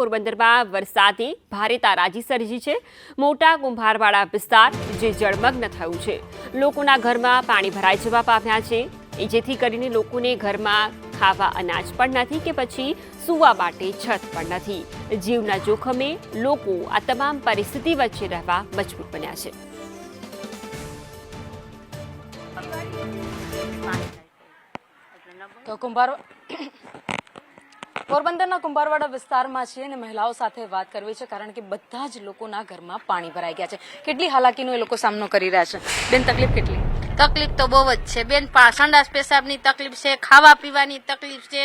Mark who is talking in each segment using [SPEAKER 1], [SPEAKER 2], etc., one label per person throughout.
[SPEAKER 1] પોરબંદરમાં વરસાદે ભારે તારાજી સર્જી છે. મોટા કુંભારવાળા વિસ્તાર જે જળમગ્ન થયું છે. લોકોના ઘરમાં પાણી ભરાઈ જવા પામ્યા છે. જેથી કરીને લોકોને ઘરમાં ખાવા અનાજ પણ નથી કે પછી સૂવા માટે છત પણ નથી. જીવના જોખમે લોકો આ તમામ પરિસ્થિતિ વચ્ચે રહેવા મજબૂર બન્યા છે.
[SPEAKER 2] તો કુંભાર પોરબંદરના કુંભારવાડા વિસ્તારમાં છે અને મહિલાઓ સાથે વાત કરવી છે કારણ કે બધા જ લોકોના ઘરમાં પાણી ભરાઈ ગયા છે. કેટલી હાલાકીનો એ લોકો સામનો કરી રહ્યા છે. બેન, તકલીફ કેટલી?
[SPEAKER 3] તકલીફ તો બહુ જ છે. બેન સંડાસ પેશાબની તકલીફ છે, ખાવા પીવાની તકલીફ છે.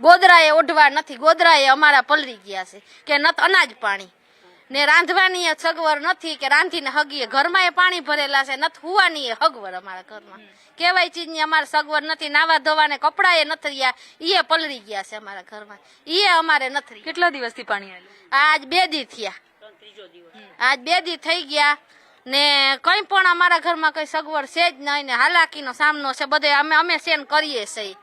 [SPEAKER 3] ગોદરાએ ઓઢવા નથી. ગોદરાએ અમારા પલરી ગયા છે કે નત અનાજ પાણી. ને રાંધવાની સગવડ નથી કે રાંધીને હગીએ. ઘરમાં એ પાણી ભરેલા છે નથી હુવાની એ હગવડ અમારા ઘરમાં. કેવાય ચીજની અમારે સગવડ નથી નાવા ધોવાને કપડા એ નથી રહ્યા. ઈએ પલળી પલરી ગયા છે અમારા ઘરમાં. ઈએ એ અમારે નથી.
[SPEAKER 2] કેટલા દિવસથી પાણી
[SPEAKER 3] આજ બે દી થયા. આજ બે દી થઈ ગયા ને કઈ પણ અમારા ઘરમાં કઈ સગવડ છે જ નહીં ને હાલાકીનો સામનો છે બધે અમે અમે સેન કરીએ છીએ.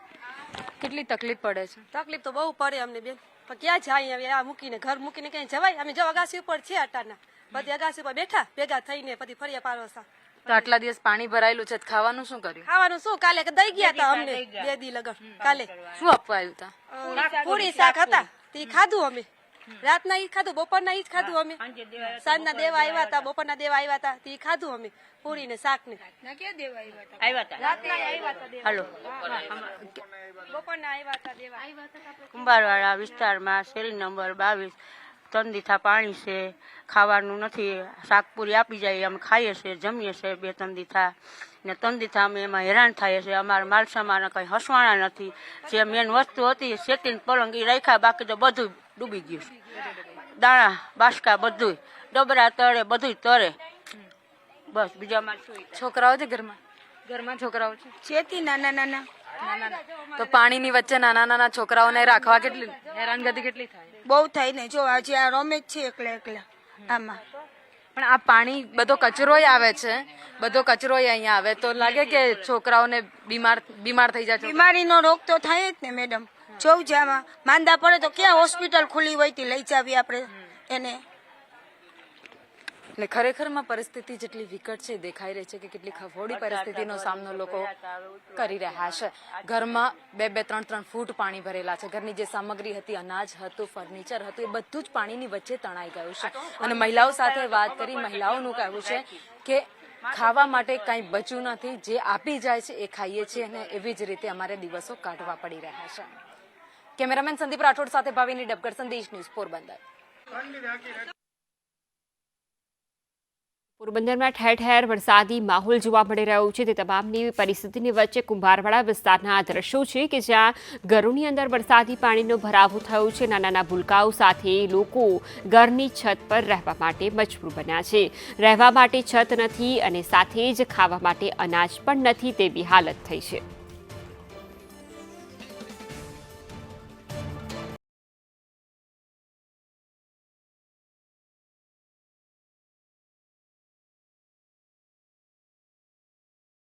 [SPEAKER 2] કેટલી તકલીફ પડે છે?
[SPEAKER 4] તકલીફ તો બહુ પડે અમને બેન. પણ ક્યાં જાય હવે આ મૂકીને ઘર મૂકીને ક્યાંય જવાય? અમે જો અગાસી ઉપર છે અટાના બધી અગાસી ઉપર બેઠા ભેગા થઈને પછી ફરિયા પારોસા
[SPEAKER 2] તો આટલા દિવસ પાણી ભરાયેલું છે ખાવાનું શું કર્યું?
[SPEAKER 4] ખાવાનું શું? કાલે દઈ ગયા હતા અમને બે દી લગન. કાલે.
[SPEAKER 2] શું આપવા આવ્યું તા?
[SPEAKER 4] પૂરી શાક હતા. તે ખાધું અમે. રાતના ઈ ખાધું બપોરના ઈ જ ખાધું અમે. સાંજના દેવા આવ્યા હતા બપોરના દેવા આવ્યા હતા તે ખાધું અમે પૂરી ને શાક ને
[SPEAKER 5] હાલો.
[SPEAKER 4] બપોરના આવ્યા હતા દેવા.
[SPEAKER 5] કુંભારવાડા વિસ્તારમાં શેરી નંબર બાવીસ. ત્રણ દીથા પાણી છે ખાવાનું નથી શાકપુરી આપી જાય અમે ખાઈએ છીએ જમીએ છીએ બે ત્રણ દીથા ને ત્રણ દીથા અમે એમાં હેરાન થઈએ છીએ અમારા માલસામાં કંઈ હસવાણા નથી. જે મેન વસ્તુ હતી શેતીન પલંગ એ રાખ્યા બાકી તો બધું ડૂબી ગયું છે. દાણા બાસકા બધું ડબરા તળે બધું તરે બસ બીજા મારે
[SPEAKER 2] છોકરાઓ છે ઘરમાં? ઘરમાં છોકરાઓ છે?
[SPEAKER 6] છેતી નાના નાના.
[SPEAKER 2] તો પાણીની વચ્ચે નાના નાના છોકરાઓને રાખવા કેટલી હેરાનગતિ કેટલી થાય?
[SPEAKER 6] બહુ થાય ને જો આજે આ રમે જ છે એકલા એકલા. આમાં.
[SPEAKER 2] પણ આ પાણી બધો કચરોય આવે છે. બધો કચરોય અહીંયા આવે. તો લાગે કે છોકરાઓને બીમાર બીમાર થઈ જાય
[SPEAKER 6] બીમારીનો રોગ તો થાય જ ને મેડમ. જોઉં છે આમાં માંદા પડે તો ક્યાં હોસ્પિટલ ખુલી હોય તે લઈ જાવી આપણે એને.
[SPEAKER 2] ને ખરેખરમાં પરિસ્થિતિ જેટલી વિકટ છે દેખાઈ રહી છે કે કેટલી ખફોડી પરિસ્થિતિનો સામનો લોકો કરી રહ્યા છે ઘરમાં બે બે ત્રણ ત્રણ ફૂટ પાણી ભરેલા છે. ઘરની જે સામગ્રી હતી અનાજ હતું ફર્નિચર હતું એ બધું જ પાણીની વચ્ચે તણાઈ ગયું છે. અને મહિલાઓ સાથે વાત કરી મહિલાઓનું કહેવું છે કે ખાવા માટે કંઈ બચ્યું નથી. જે આપી જાય છે એ ખાઈએ છીએ અને એવી જ રીતે અમારે દિવસો કાઢવા પડી રહ્યા છે. કેમેરામેન સંદીપ રાઠોડ સાથે ભાવિની ડબગર સંદેશ ન્યૂઝ પોરબંદર.
[SPEAKER 1] પોરબંદરમાં ઠેર ઠેર વરસાદી માહોલ જોવા મળી રહ્યો છે. તે તમામની પરિસ્થિતિની વચ્ચે કુંભારવાડા વિસ્તારના આ દ્રશ્યો છે કે જ્યાં ઘરોની અંદર વરસાદી પાણીનો ભરાવો થયો છે. નાના નાના ભૂલકાઓ સાથે લોકો ઘરની છત પર રહેવા માટે મજબૂર બન્યા છે. રહેવા માટે છત નથી અને સાથે જ ખાવા માટે અનાજ પણ નથી તેવી હાલત થઈ છે.